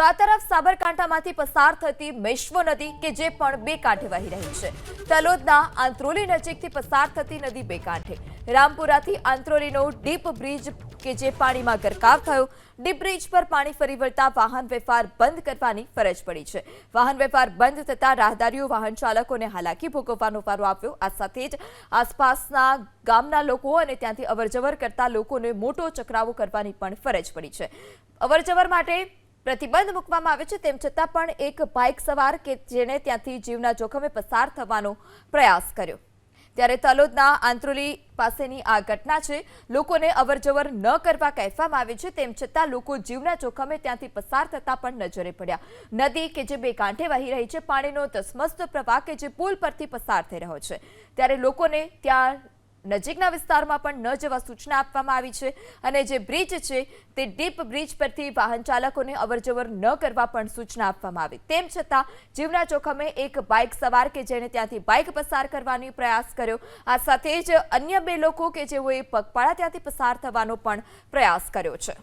તો આ તરફ સાબરકાંઠામાંથી પસાર થતી મેશ્વો નદી કે જે પણ બે કાંઠે વહી રહી છે. તલોદના આંત્રોલી નજીકથી પસાર થતી નદી બે કાંઠે રામપુરાથી આંત્રોલીનો ડીપ બ્રિજ કે જે પાણીમાં ગરકાવ થયો, ડીપ બ્રિજ પર પાણી ફરી વળતા વાહન વ્યવહાર બંધ કરવાની ફરજ પડી છે. વાહન વ્યવહાર બંધ થતા રાહદારીઓ, વાહન ચાલકોને હાલાકી ભોગવવાનો વારો આવ્યો. આ સાથે જ આસપાસના ગામના લોકો અને ત્યાંથી અવરજવર કરતા લોકોને મોટો ચકરાવો કરવાની પણ ફરજ પડી છે. અવરજવર માટે પ્રતિબંધ મૂકવામાં આવે છે, તેમ છતાં પણ એક બાઇક સવાર કે જેણે ત્યાંથી જીવના જોખમે પસાર થવાનો પ્રયાસ કર્યો. ત્યારે તલોદના આંત્રોલી પાસેની આ ઘટના છે, લોકોને અવરજવર ન કરવા કહેવામાં આવે છે, તેમ છતાં લોકો જીવના જોખમે ત્યાંથી પસાર થતા પણ નજરે પડ્યા. નદી કે જે બે કાંઠે વહી રહી છે, પાણીનો ધસમસતો પ્રવાહ કે જે પુલ પરથી પસાર થઈ રહ્યો છે. ત્યારે લોકોને ત્યાં નજીકના વિસ્તારમાં પણ ન જવા સૂચના આપવામાં આવી છે અને જે બ્રિજ છે તે ડીપ બ્રિજ પરથી વાહન ચાલકોને અવરજવર ન કરવા પણ સૂચના આપવામાં આવી. તેમ છતાં જીવના જોખમે એક બાઇક સવાર કે જેણે ત્યાંથી બાઇક પસાર કરવાની પ્રયાસ કર્યો. આ સાથે જ અન્ય બે લોકો કે જેઓએ પગપાળા ત્યાંથી પસાર થવાનો પણ પ્રયાસ કર્યો છે.